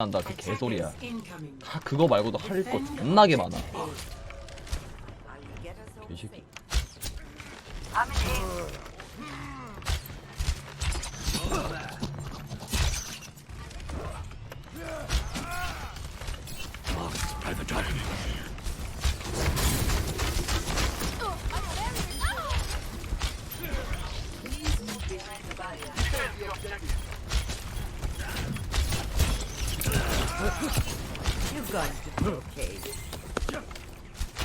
한다 그 개소리야. 다 그거 말고도 할 거 존나게 많아. 개새끼. You've gun to brocade.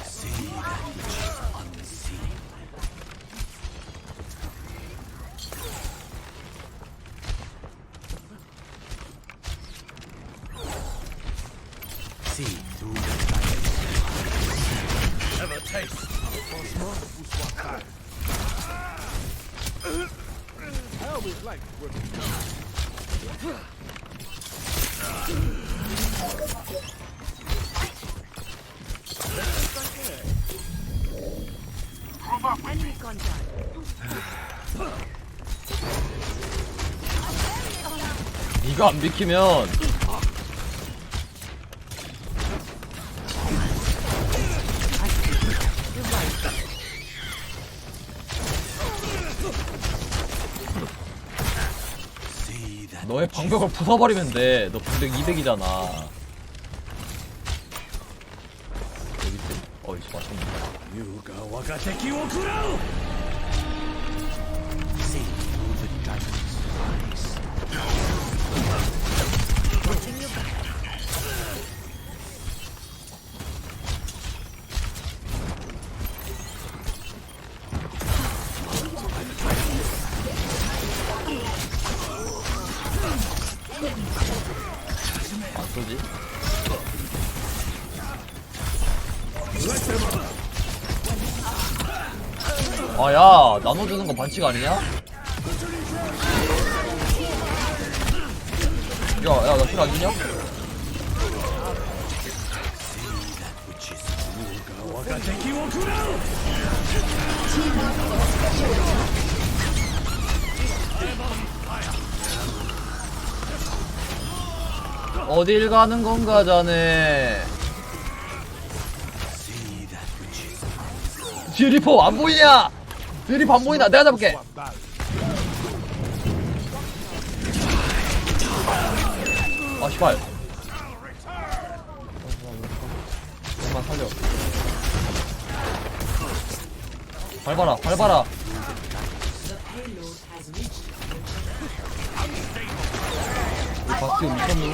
See that which is unseen. See through the silence. Never taste. I always liked women. 이거 안 비키면. 너의 방벽을 부숴버리면 돼 너 방벽 200이잖아. 여기 있지 어이씨 맞췄네 아야 나눠주는 거 반칙 아니냐? 야야 나 주냐? Wakateki wo kurau. 어딜 가는 건가 자네 뒤에 리퍼 안 보이냐? 뒤에 리퍼 안 보인다 내가 잡을게. 아 씨발. 잠깐만 살려. 밟아라 밟아라. 이 박스 미쳤니?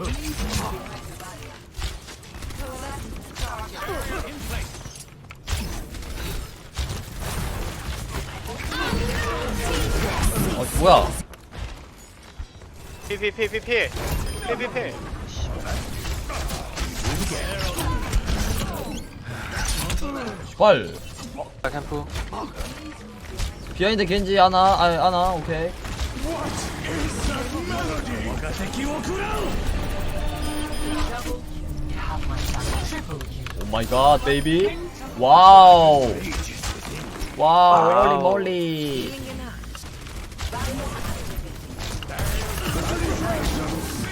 어 뭐야? 피피피피피. 피피피. 씨발 캠프. 비하인드 겐지 하나 아 하나 오케이. 오 마이 갓 베이비 와우 와우 Healing enough.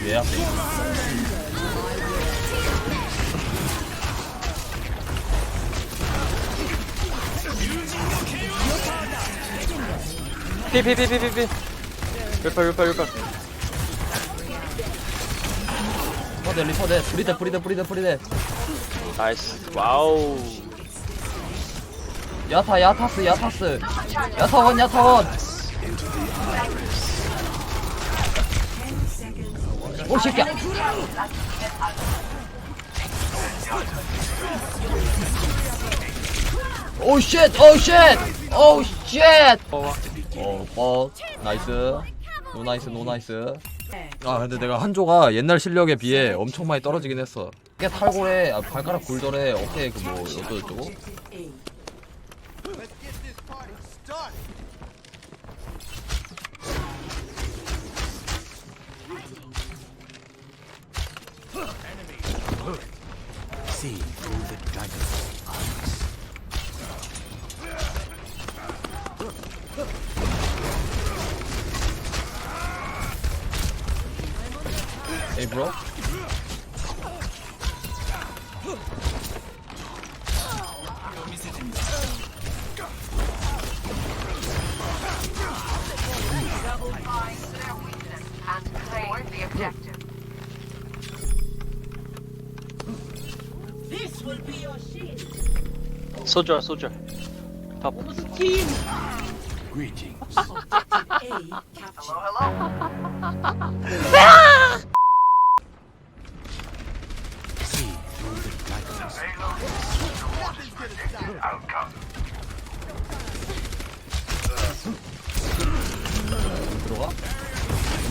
예 피피피피피피. 율파 율파 율파 리퍼대 리퍼대 프리대 프리대 프리대 프리대 나이스 와우 야타 야타스 야타스 야타원 야타원 오 새끼야 오 쉣! 오 쉣! 오 쉣! 어, 어, 나이스. 노 나이스, 노 나이스. 아, 근데 내가 한조가 옛날 실력에 비해 엄청 많이 떨어지긴 했어. 이게 탈골에, 아, 발가락 골절에 어깨 그 뭐, 어쩌고저쩌고. See through the dragon's eyes. 에이, 브로? 소주야 소 들어가?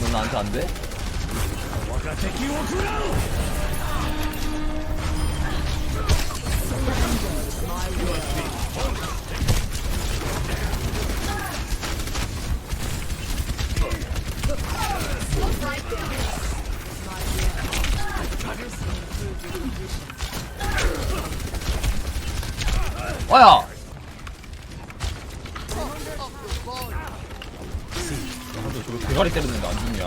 넌 나한테 안 돼? 뭐야? 근데 저거 대가리 때렸는데 안 죽냐?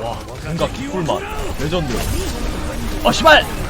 와, 뭔가 기쁠 맛. 레전드. 어, 씨발!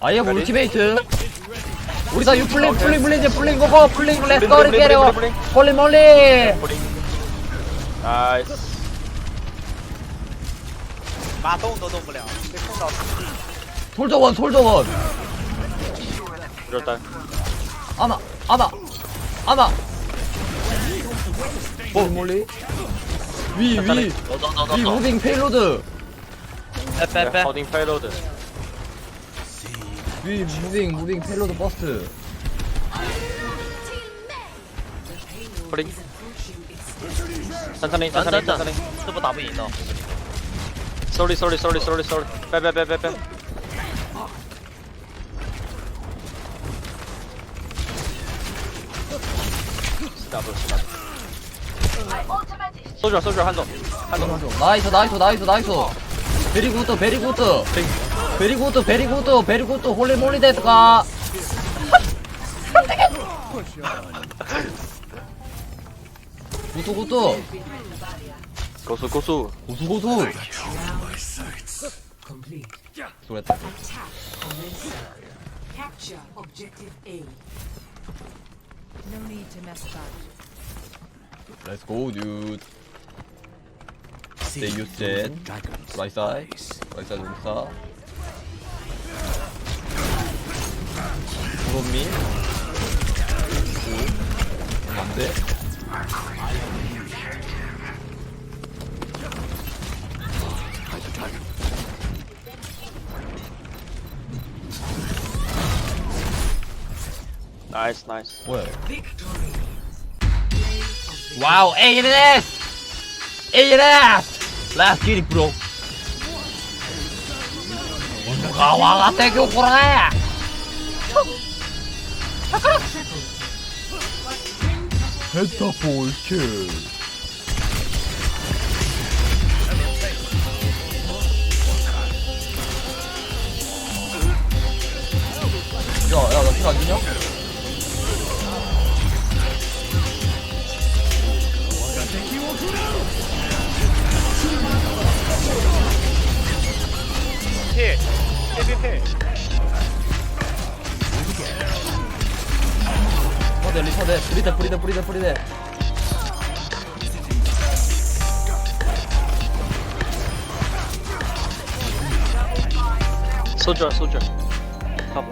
아예 울티메이트. 우리 다 유플링, 플링, 플링, 이제 플링 고고, 플링, 렛츠 고, 리게레오. 홀리 몰리. 나이스马动都动不了被控到 솔저원, 솔저원. 이럴다 아나, 아나, 아나. 홀리 몰리. 위, 위, 위 走走走走走， 무빙 페일로드. 拜拜拜 호딩 페이로드 위 무빙, 무빙 페일로드 버스트. 호딩 천천히 等 천천히 等等 천천히 ，这不打不赢的。 sorry sorry sorry sorry sorry 빼빼빼빼빼 스타브 스타브 소주야 소주야 한점 한점 나이스, 나이스, 나이스, 나이스. 베리구드, 베리구드. 베리구드, 베리구드, 베리구드, 홀리 몰리 데스가. 구두 구두 고수 고수 고수 고수 그랬다 Capture objective A. No need to mess about. Let's go dude See They use through the jet. dragon's right side eyes. right side 구름미 안돼 나이스 나이스. 뭐야? 와우 ANS Let's get it bro. 누가 와가 대교 보라 펜타볼 킬 야 야 나킬안 주냐? 리퍼대 뿌리대 뿌리대 뿌리대 뿌리대 소절, 소절. 가보.